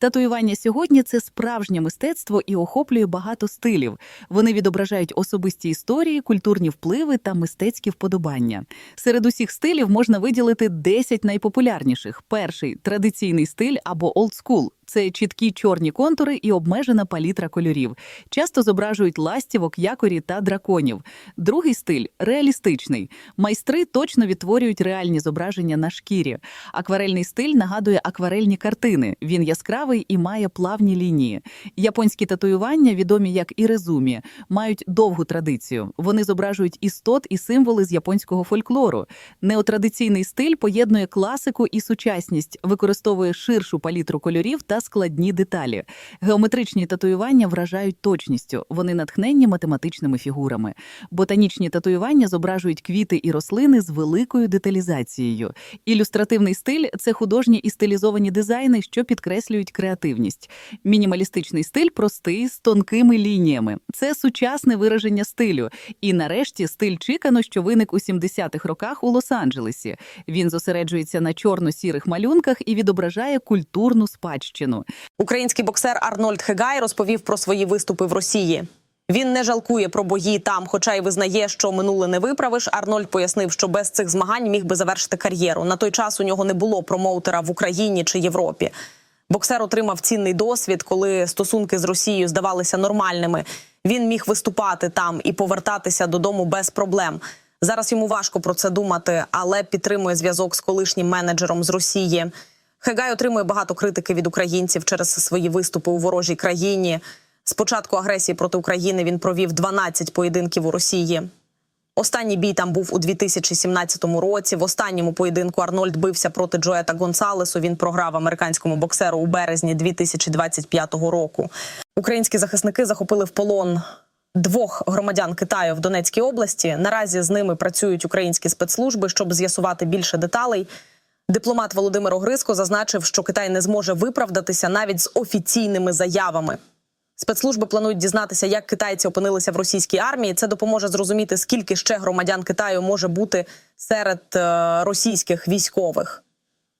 Татуювання сьогодні це справжнє мистецтво і охоплює багато стилів. Вони відображають особисті історії, культурні впливи та мистецькі вподобання. Серед усіх стилів можна виділити 10 найпопулярніших. Перший традиційний стиль або school. Це чіткі чорні контури і обмежена палітра кольорів. Часто зображують ластівок, якорі та драконів. Другий стиль реалістичний. Майстри точно відтворюють реальні зображення на шкірі. Акварельний стиль нагадує акварельні картини. Він яскравий і має плавні лінії. Японські татуювання, відомі як ірезумі, мають довгу традицію. Вони зображують істот і символи з японського фольклору. Неотрадиційний стиль поєднує класику і сучасність, використовує ширшу палітру кольорів та складні деталі. Геометричні татуювання вражають точністю. Вони натхненні математичними фігурами. Ботанічні татуювання зображують квіти і рослини з великою деталізацією. Ілюстративний стиль це художні і стилізовані дизайни, що підкреслюють креативність. Мінімалістичний стиль простий з тонкими лініями. Це сучасне вираження стилю. І нарешті стиль Чикано, що виник у 70-х роках у Лос-Анджелесі. Він зосереджується на чорно-сірих малюнках і відображає культурну спадщину. Український боксер Арнольд Хегай розповів про свої виступи в Росії. Він не жалкує про бої там, хоча й визнає, що минуле не виправиш. Арнольд пояснив, що без цих змагань міг би завершити кар'єру. На той час у нього не було промоутера в Україні чи Європі. Боксер отримав цінний досвід, коли стосунки з Росією здавалися нормальними. Він міг виступати там і повертатися додому без проблем. Зараз йому важко про це думати, але підтримує зв'язок з колишнім менеджером з Росії. Хегай отримує багато критики від українців через свої виступи у ворожій країні. З початку агресії проти України він провів 12 поєдинків у Росії. Останній бій там був у 2017 році. В останньому поєдинку Арнольд бився проти Джоета Гонсалесу. Він програв американському боксеру у березні 2025 року. Українські захисники захопили в полон двох громадян Китаю в Донецькій області. Наразі з ними працюють українські спецслужби, щоб з'ясувати більше деталей. Дипломат Володимир Огриско зазначив, що Китай не зможе виправдатися навіть з офіційними заявами. Спецслужби планують дізнатися, як китайці опинилися в російській армії. Це допоможе зрозуміти, скільки ще громадян Китаю може бути серед е, російських військових.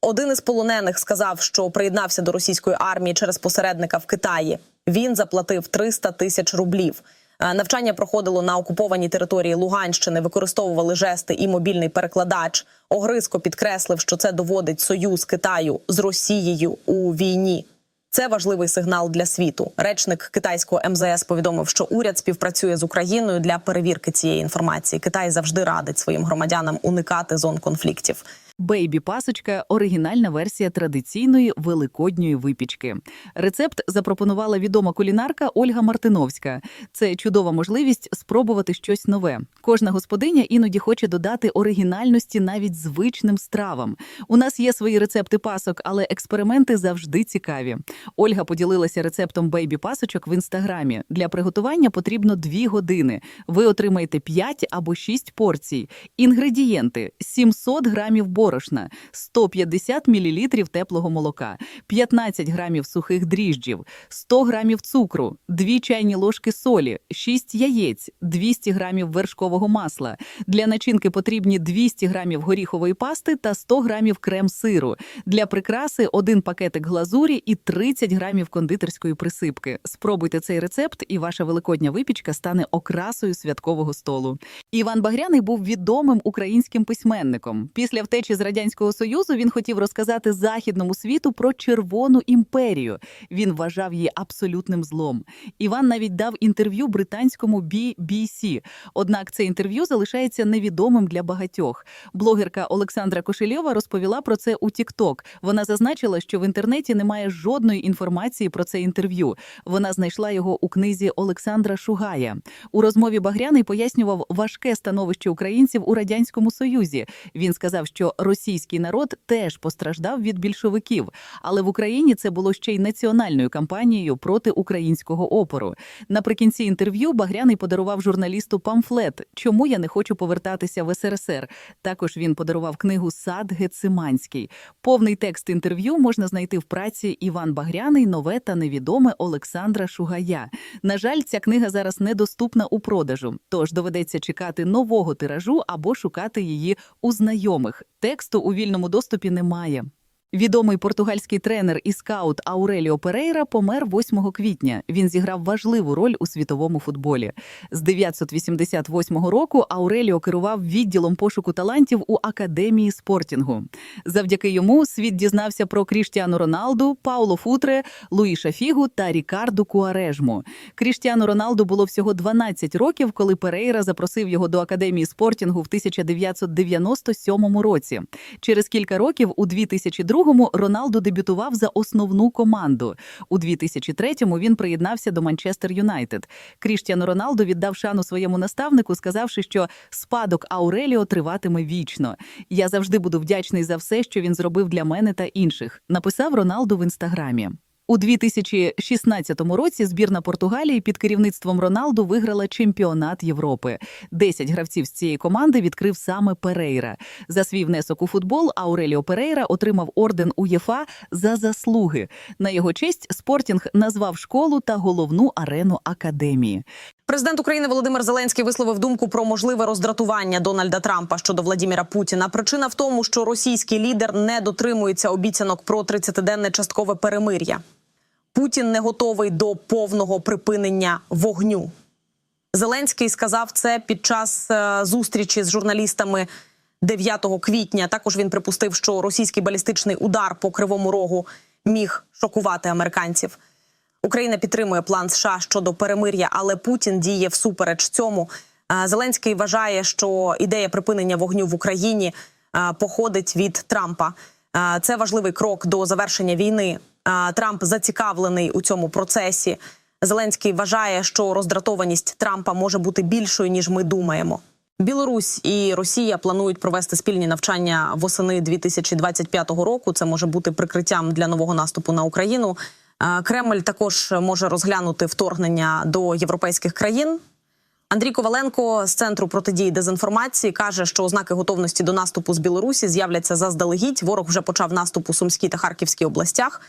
Один із полонених сказав, що приєднався до російської армії через посередника в Китаї. Він заплатив 300 тисяч рублів. Е, Навчання проходило на окупованій території Луганщини, використовували жести і мобільний перекладач. Огризко підкреслив, що це доводить союз Китаю з Росією у війні. Це важливий сигнал для світу. Речник китайського МЗС повідомив, що уряд співпрацює з Україною для перевірки цієї інформації. Китай завжди радить своїм громадянам уникати зон конфліктів. Бейбі пасочка оригінальна версія традиційної великодньої випічки. Рецепт запропонувала відома кулінарка Ольга Мартиновська. Це чудова можливість спробувати щось нове. Кожна господиня іноді хоче додати оригінальності навіть звичним стравам. У нас є свої рецепти пасок, але експерименти завжди цікаві. Ольга поділилася рецептом бейбі пасочок в інстаграмі. Для приготування потрібно 2 години. Ви отримаєте 5 або 6 порцій. Інгредієнти: 700 грамів борошна, 150 мл теплого молока, 15 грамів сухих дріжджів, 100 грамів цукру, 2 чайні ложки солі, 6 яєць, 200 грамів вершкового масла. Для начинки потрібні 200 грамів горіхової пасти та 100 грамів крем-сиру. Для прикраси один пакетик глазурі і 30 грамів кондитерської присипки. Спробуйте цей рецепт, і ваша великодня випічка стане окрасою святкового столу. Іван Багряний був відомим українським письменником. Після втечі з радянського союзу він хотів розказати західному світу про Червону імперію. Він вважав її абсолютним злом. Іван навіть дав інтерв'ю британському BBC. Однак це інтерв'ю залишається невідомим для багатьох. Блогерка Олександра Кошельова розповіла про це у TikTok. Вона зазначила, що в інтернеті немає жодної інформації про це інтерв'ю. Вона знайшла його у книзі Олександра Шугая. У розмові Багряний пояснював важке становище українців у радянському союзі. Він сказав, що російський народ теж постраждав від більшовиків, але в Україні це було ще й національною кампанією проти українського опору. Наприкінці інтерв'ю Багряний подарував журналісту памфлет Чому я не хочу повертатися в СРСР. Також він подарував книгу Сад Гециманський. Повний текст інтерв'ю можна знайти в праці Іван Багряний, нове та невідоме Олександра Шугая. На жаль, ця книга зараз недоступна у продажу, тож доведеться чекати нового тиражу або шукати її у знайомих. Тексту у вільному доступі немає. Відомий португальський тренер і скаут Ауреліо Перейра помер 8 квітня. Він зіграв важливу роль у світовому футболі. З 988 року Ауреліо керував відділом пошуку талантів у академії спортінгу. Завдяки йому світ дізнався про Кріштіану Роналду, Пауло Футре, Луїша Фігу та Рікарду Куарежму. Кріштіану Роналду було всього 12 років, коли Перейра запросив його до академії спортінгу в 1997 році. Через кілька років, у 2002-му, Роналду дебютував за основну команду. У 2003-му він приєднався до Манчестер Юнайтед. Кріштіану Роналду віддав шану своєму наставнику, сказавши, що спадок Ауреліо триватиме вічно. Я завжди буду вдячний за все, що він зробив для мене та інших. Написав Роналду в інстаграмі. У 2016 році збірна Португалії під керівництвом Роналду виграла чемпіонат Європи. Десять гравців з цієї команди відкрив саме Перейра. За свій внесок у футбол Ауреліо Перейра отримав орден УЄФА за заслуги. На його честь Спортінг назвав школу та головну арену академії. Президент України Володимир Зеленський висловив думку про можливе роздратування Дональда Трампа щодо Владіміра Путіна. Причина в тому, що російський лідер не дотримується обіцянок про 30-денне часткове перемир'я. Путін не готовий до повного припинення вогню. Зеленський сказав це під час е, зустрічі з журналістами 9 квітня. Також він припустив, що російський балістичний удар по кривому рогу міг шокувати американців. Україна підтримує план США щодо перемир'я, але Путін діє всупереч цьому. Е, Зеленський вважає, що ідея припинення вогню в Україні е, походить від Трампа. Це важливий крок до завершення війни. Трамп зацікавлений у цьому процесі. Зеленський вважає, що роздратованість Трампа може бути більшою ніж ми думаємо. Білорусь і Росія планують провести спільні навчання восени 2025 року. Це може бути прикриттям для нового наступу на Україну. Кремль також може розглянути вторгнення до європейських країн. Андрій Коваленко з центру протидії дезінформації каже, що ознаки готовності до наступу з Білорусі з'являться заздалегідь. Ворог вже почав наступ у Сумській та Харківській областях.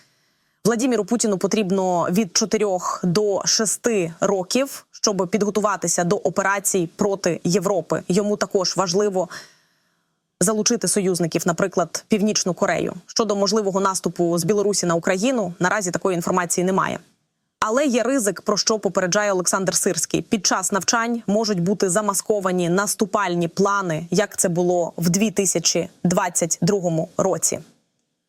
Владіміру Путіну потрібно від 4 до 6 років, щоб підготуватися до операцій проти Європи. Йому також важливо залучити союзників, наприклад, Північну Корею. Щодо можливого наступу з Білорусі на Україну, наразі такої інформації немає. Але є ризик, про що попереджає Олександр Сирський. Під час навчань можуть бути замасковані наступальні плани, як це було в 2022 році.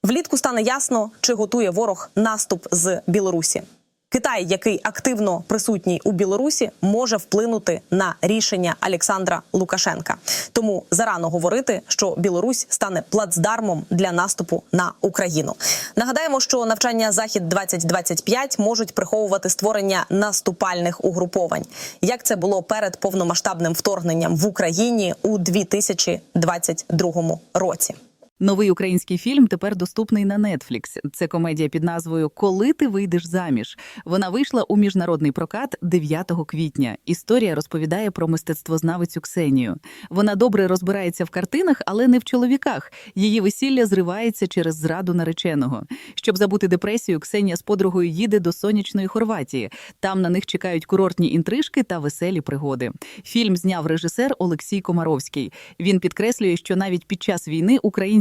Влітку стане ясно, чи готує ворог наступ з Білорусі. Китай, який активно присутній у Білорусі, може вплинути на рішення Олександра Лукашенка. Тому зарано говорити, що Білорусь стане плацдармом для наступу на Україну. Нагадаємо, що навчання Захід 2025 можуть приховувати створення наступальних угруповань, як це було перед повномасштабним вторгненням в Україні у 2022 році. Новий український фільм тепер доступний на Netflix. Це комедія під назвою Коли ти вийдеш заміж. Вона вийшла у міжнародний прокат 9 квітня. Історія розповідає про мистецтвознавицю Ксенію. Вона добре розбирається в картинах, але не в чоловіках. Її весілля зривається через зраду нареченого. Щоб забути депресію, Ксенія з подругою їде до сонячної Хорватії. Там на них чекають курортні інтрижки та веселі пригоди. Фільм зняв режисер Олексій Комаровський. Він підкреслює, що навіть під час війни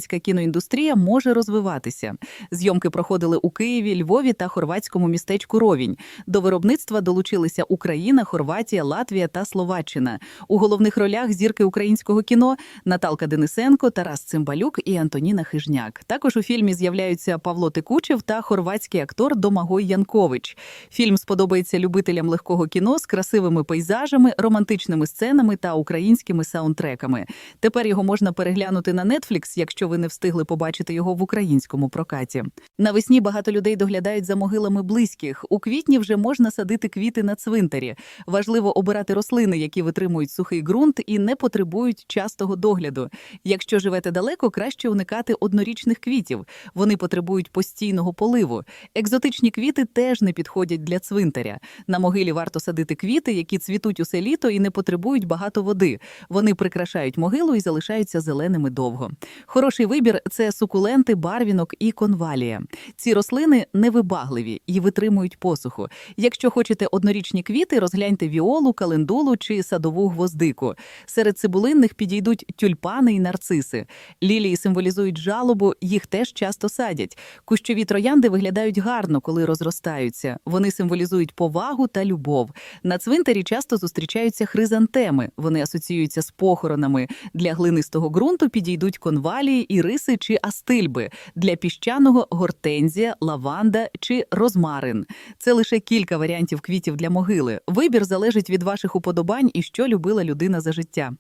українська кіноіндустрія може розвиватися. Зйомки проходили у Києві, Львові та хорватському містечку Ровінь. До виробництва долучилися Україна, Хорватія, Латвія та Словаччина. У головних ролях зірки українського кіно Наталка Денисенко, Тарас Цимбалюк і Антоніна Хижняк. Також у фільмі з'являються Павло Тикучев та хорватський актор Домагой Янкович. Фільм сподобається любителям легкого кіно з красивими пейзажами, романтичними сценами та українськими саундтреками. Тепер його можна переглянути на Netflix, якщо ви не встигли побачити його в українському прокаті. Навесні багато людей доглядають за могилами близьких. У квітні вже можна садити квіти на цвинтарі. Важливо обирати рослини, які витримують сухий ґрунт і не потребують частого догляду. Якщо живете далеко, краще уникати однорічних квітів. Вони потребують постійного поливу. Екзотичні квіти теж не підходять для цвинтаря. На могилі варто садити квіти, які цвітуть усе літо і не потребують багато води. Вони прикрашають могилу і залишаються зеленими довго. Хороший вибір це сукуленти, барвінок і конвалія. Ці рослини невибагливі і витримують посуху. Якщо хочете однорічні квіти, розгляньте віолу, календулу чи садову гвоздику. Серед цибулинних підійдуть тюльпани і нарциси. Лілії символізують жалобу, їх теж часто садять. Кущові троянди виглядають гарно, коли розростаються. Вони символізують повагу та любов. На цвинтарі часто зустрічаються хризантеми. Вони асоціюються з похоронами. Для глинистого ґрунту підійдуть конвалії, іриси чи астильби. Для піщаного гортензія, лаванда чи розмарин. Це лише кілька варіантів квітів для могили. Вибір залежить від ваших уподобань і що любила людина за життя.